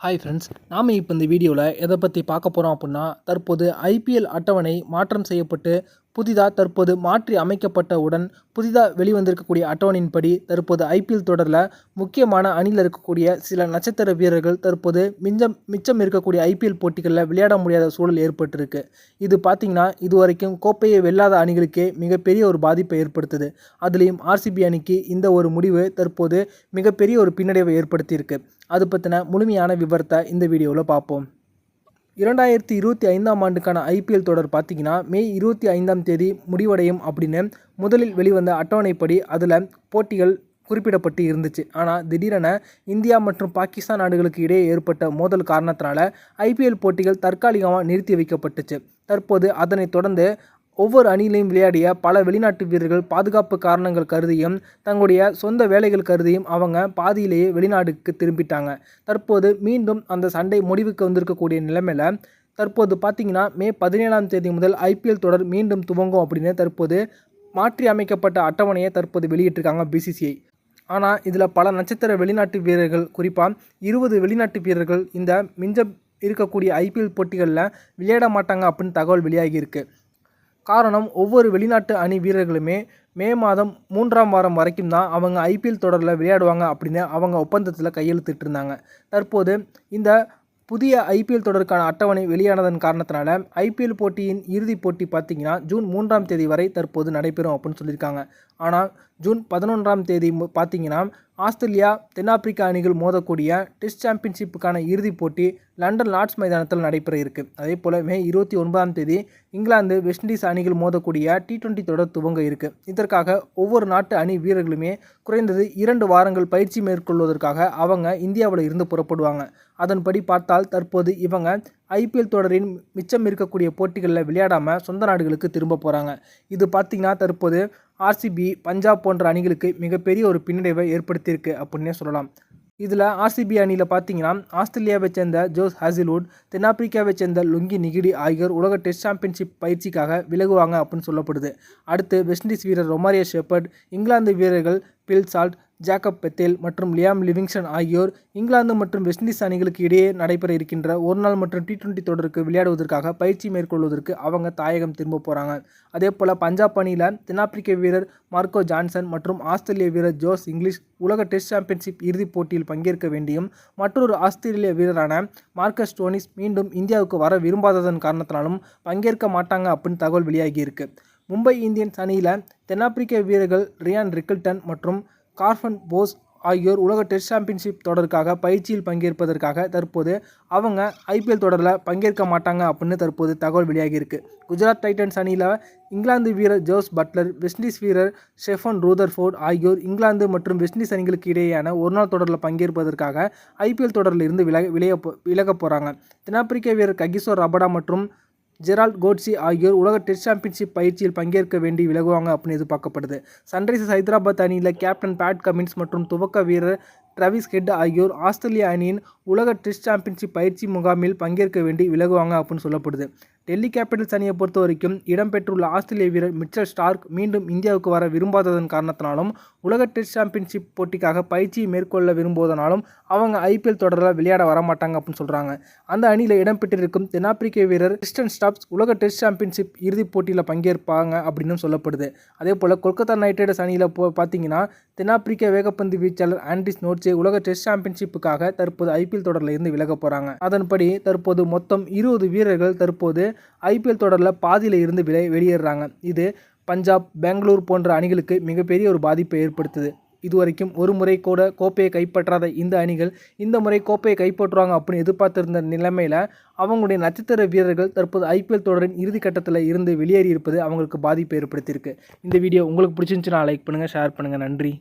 Hi friends நாம் இப்போ இந்த வீடியோவில் எதை பற்றி பார்க்க போகிறோம் அப்படின்னா தற்போது ஐபிஎல் அட்டவணை மாற்றம் செய்யப்பட்டு புதிதாக தற்போது மாற்றி அமைக்கப்பட்டவுடன் புதிதாக வெளிவந்திருக்கக்கூடிய அட்டவணையின்படி தற்போது ஐபிஎல் தொடரில் முக்கியமான அணியில் இருக்கக்கூடிய சில நட்சத்திர வீரர்கள் தற்போது மிஞ்சம் மிச்சம் இருக்கக்கூடிய ஐபிஎல் போட்டிகளில் விளையாட முடியாத சூழல் ஏற்பட்டிருக்கு. இது பார்த்திங்கன்னா இதுவரைக்கும் கோப்பையை வெல்லாத அணிகளுக்கே மிகப்பெரிய ஒரு பாதிப்பை ஏற்படுத்துது. அதுலேயும் ஆர்சிபி அணிக்கு இந்த ஒரு முடிவு தற்போது மிகப்பெரிய ஒரு பின்னடைவை ஏற்படுத்தியிருக்கு. அது பற்றின முழுமையான விவரத்தை இந்த வீடியோவில் பார்ப்போம். இரண்டாயிரத்தி இருபத்தி ஐந்தாம் ஆண்டுக்கான ஐபிஎல் தொடர் பார்த்தீங்கன்னா மே இருபத்தி ஐந்தாம் தேதி முடிவடையும் அப்படின்னு முதலில் வெளிவந்த அட்டவணைப்படி அதில் போட்டிகள் குறிப்பிடப்பட்டு இருந்துச்சு. ஆனால் திடீரென இந்தியா மற்றும் பாகிஸ்தான் நாடுகளுக்கு இடையே ஏற்பட்ட மோதல் காரணத்தினால ஐபிஎல் போட்டிகள் தற்காலிகமாக நிறுத்தி வைக்கப்பட்டுச்சு. தற்போது அதனைத் தொடர்ந்து ஒவ்வொரு அணியிலையும் விளையாடிய பல வெளிநாட்டு வீரர்கள் பாதுகாப்பு காரணங்கள் கருதியும் தங்களுடைய சொந்த வேலைகள் கருதியும் அவங்க பாதியிலேயே வெளிநாடுக்கு திரும்பிட்டாங்க. தற்போது மீண்டும் அந்த சண்டை முடிவுக்கு வந்திருக்கக்கூடிய நிலைமையில் தற்போது பார்த்திங்கன்னா மே பதினேழாம் தேதி முதல் ஐபிஎல் தொடர் மீண்டும் துவங்கும் அப்படின்னு தற்போது மாற்றி அமைக்கப்பட்ட அட்டவணையை தற்போது வெளியிட்டிருக்காங்க பிசிசிஐ ஆனால் இதில் பல நட்சத்திர வெளிநாட்டு வீரர்கள் குறிப்பாக இருபது வெளிநாட்டு வீரர்கள் இந்த மிஞ்ச இருக்கக்கூடிய ஐபிஎல் போட்டிகளில் விளையாட மாட்டாங்க அப்படின்னு தகவல் வெளியாகி இருக்குது காரணம் ஒவ்வொரு வெளிநாட்டு அணி வீரர்களுமே மே மாதம் மூன்றாம் வாரம் வரைக்கும் தான் அவங்க ஐபிஎல் தொடரில் விளையாடுவாங்க அப்படின்னு அவங்க ஒப்பந்தத்தில் கையெழுத்திட்டிருந்தாங்க தற்போது இந்த புதிய ஐபிஎல் தொடருக்கான அட்டவணை வெளியானதன் காரணத்தினால ஐபிஎல் போட்டியின் இறுதிப் போட்டி பார்த்திங்கன்னா ஜூன் மூன்றாம் தேதி வரை தற்போது நடைபெறும் அப்படின்னு சொல்லியிருக்காங்க. ஆனால் ஜூன் பதினொன்றாம் தேதி பார்த்தீங்கன்னா ஆஸ்திரேலியா தென்னாப்பிரிக்கா அணிகள் மோதக்கூடிய டெஸ்ட் சாம்பியன்ஷிப்புக்கான இறுதிப் போட்டி லண்டன் லார்ட்ஸ் மைதானத்தில் நடைபெற இருக்குது அதே போல் மே இருபத்தி ஒன்பதாம் தேதி இங்கிலாந்து வெஸ்ட் இண்டீஸ் அணிகள் மோதக்கூடிய டி டுவெண்ட்டி தொடர் துவங்க இருக்குது இதற்காக ஒவ்வொரு நாட்டு அணி வீரர்களுமே குறைந்தது இரண்டு வாரங்கள் பயிற்சி மேற்கொள்வதற்காக அவங்க இந்தியாவில் இருந்து புறப்படுவாங்க. அதன்படி பார்த்தால் தற்போது இவங்க ஐபிஎல் தொடரின் மிச்சம் இருக்கக்கூடிய போட்டிகளில் விளையாடாமல் சொந்த நாடுகளுக்கு திரும்ப போகிறாங்க இது பார்த்திங்கன்னா தற்போது ஆர்சிபி பஞ்சாப் போன்ற அணிகளுக்கு மிகப்பெரிய ஒரு பின்னடைவை ஏற்படுத்தியிருக்கு அப்படின்னே சொல்லலாம். இதில் ஆர்சிபி அணியில் பார்த்தீங்கன்னா ஆஸ்திரேலியாவை சேர்ந்த ஜோஸ் ஹாசில்வுட் தென்னாப்பிரிக்காவை சேர்ந்த லுங்கி நிகிடி ஆகியோர் உலக டெஸ்ட் சாம்பியன்ஷிப் பயிற்சிக்காக விலகுவாங்க அப்படின்னு சொல்லப்படுது. அடுத்து வெஸ்ட் இண்டீஸ் வீரர் ரொமாரியா ஷெப்பர்ட் இங்கிலாந்து வீரர்கள் பில் சால்ட் ஜாக்கப் பெத்தேல் மற்றும் லியாம் லிவிங்ஸ்டன் ஆகியோர் இங்கிலாந்து மற்றும் வெஸ்ட் இண்டீஸ் அணிகளுக்கு இடையே நடைபெற இருக்கின்ற ஒருநாள் மற்றும் டி டுவெண்ட்டி தொடருக்கு விளையாடுவதற்காக பயிற்சி மேற்கொள்வதற்கு அவங்க தாயகம் திரும்ப போகிறாங்க அதே போல் பஞ்சாப் அணியில் தென்னாப்பிரிக்க வீரர் மார்க்கோ ஜான்சன் மற்றும் ஆஸ்திரேலிய வீரர் ஜோஸ் இங்கிலீஷ் உலக டெஸ்ட் சாம்பியன்ஷிப் இறுதிப் போட்டியில் பங்கேற்க வேண்டியும் மற்றொரு ஆஸ்திரேலிய வீரரான மார்க்கஸ் டோனிஸ் மீண்டும் இந்தியாவுக்கு வர விரும்பாததன் காரணத்தினாலும் பங்கேற்க மாட்டாங்க அப்படின்னு தகவல் வெளியாகியிருக்கு மும்பை இந்தியன்ஸ் அணியில் தென்னாப்பிரிக்க வீரர்கள் ரியான் ரிக்கில்டன் மற்றும் கார்ஃபன் போஸ் ஆகியோர் உலக டெஸ்ட் சாம்பியன்ஷிப் தொடருக்காக பயிற்சியில் பங்கேற்பதற்காக தற்போது அவங்க ஐபிஎல் தொடரில் பங்கேற்க மாட்டாங்க அப்படின்னு தற்போது தகவல் வெளியாகியிருக்கு. குஜராத் டைட்டன்ஸ் அணியில் இங்கிலாந்து வீரர் ஜோஸ் பட்லர் வெஸ்டிஸ் வீரர் ஷெஃபன் ரூதர்ஃபோர்ட் ஆகியோர் இங்கிலாந்து மற்றும் வெஸ்டிஸ் அணிகளுக்கு இடையேயான ஒருநாள் தொடரில் பங்கேற்பதற்காக ஐபிஎல் தொடரில் இருந்து விலக விளைய விலக போகிறாங்க தென்னாப்பிரிக்க வீரர் ககிசோர் ரபடா மற்றும் ஜெரால்ட் கோட்ஸி ஆகியோர் உலக டெஸ்ட் சாம்பியன்ஷிப் பயிற்சியில் பங்கேற்க வேண்டி விலகுவாங்க அப்படின்னு எதிர்பார்க்கப்படுது. சன்ரைசர்ஸ் ஹைதராபாத் அணியில் கேப்டன் பேட் கமின்ஸ் மற்றும் துவக்க வீரர் டிராவிஸ் ஹெட் ஆகியோர் ஆஸ்திரேலிய அணியின் உலக டெஸ்ட் சாம்பியன்ஷிப் பயிற்சி முகாமில் பங்கேற்க வேண்டி விலகுவாங்க அப்படின்னு சொல்லப்படுது. டெல்லி கேபிட்டல்ஸ் அணியை பொறுத்த வரைக்கும் இடம்பெற்றுள்ள ஆஸ்திரேலிய வீரர் மிச்சல் ஸ்டார்க் மீண்டும் இந்தியாவுக்கு வர விரும்பாததன் காரணத்தினாலும் உலக டெஸ்ட் சாம்பியன்ஷிப் போட்டிக்காக பயிற்சியை மேற்கொள்ள விரும்புவதனாலும் அவங்க ஐபிஎல் தொடரில் விளையாட வரமாட்டாங்க அப்படின்னு சொல்கிறாங்க அந்த அணியில் இடம்பெற்றிருக்கும் தென்னாப்பிரிக்க வீரர் கிறிஸ்டன் ஸ்டாப்ஸ் உலக டெஸ்ட் சாம்பியன்ஷிப் இறுதிப் போட்டியில் பங்கேற்பாங்க அப்படின்னு சொல்லப்படுது. அதே போல் கொல்கத்தா நைட் ரைடர்ஸ் அணியில் போ பார்த்தீங்கன்னா தென்னாப்பிரிக்க வேகப்பந்து வீச்சாளர் ஆண்டிஸ் நோட்ஸ் உலக டெஸ்ட் சாம்பியன்ஷிப்புக்காக தற்போது ஐபிஎல் தொடரில் இருந்து விலக போகிறாங்க அதன்படி தற்போது மொத்தம் இருபது வீரர்கள் தற்போது ஐபிஎல் தொடரில் பாதியில் இருந்து விலை வெளியேறாங்க இது பஞ்சாப் பெங்களூர் போன்ற அணிகளுக்கு மிகப்பெரிய ஒரு பாதிப்பை ஏற்படுத்துது. இதுவரைக்கும் ஒரு முறை கூட கோப்பையை கைப்பற்றாத இந்த அணிகள் இந்த முறை கோப்பையை கைப்பற்றுவாங்க அப்படின்னு எதிர்பார்த்திருந்த நிலைமையில் அவங்களுடைய நட்சத்திர வீரர்கள் தற்போது ஐபிஎல் தொடரின் இறுதி கட்டத்தில் இருந்து வெளியேறி இருப்பது அவங்களுக்கு பாதிப்பை ஏற்படுத்தியிருக்கு. இந்த வீடியோ உங்களுக்கு பிடிச்சிருந்துச்சுன்னா லைக் பண்ணுங்கள் ஷேர் பண்ணுங்கள் நன்றி.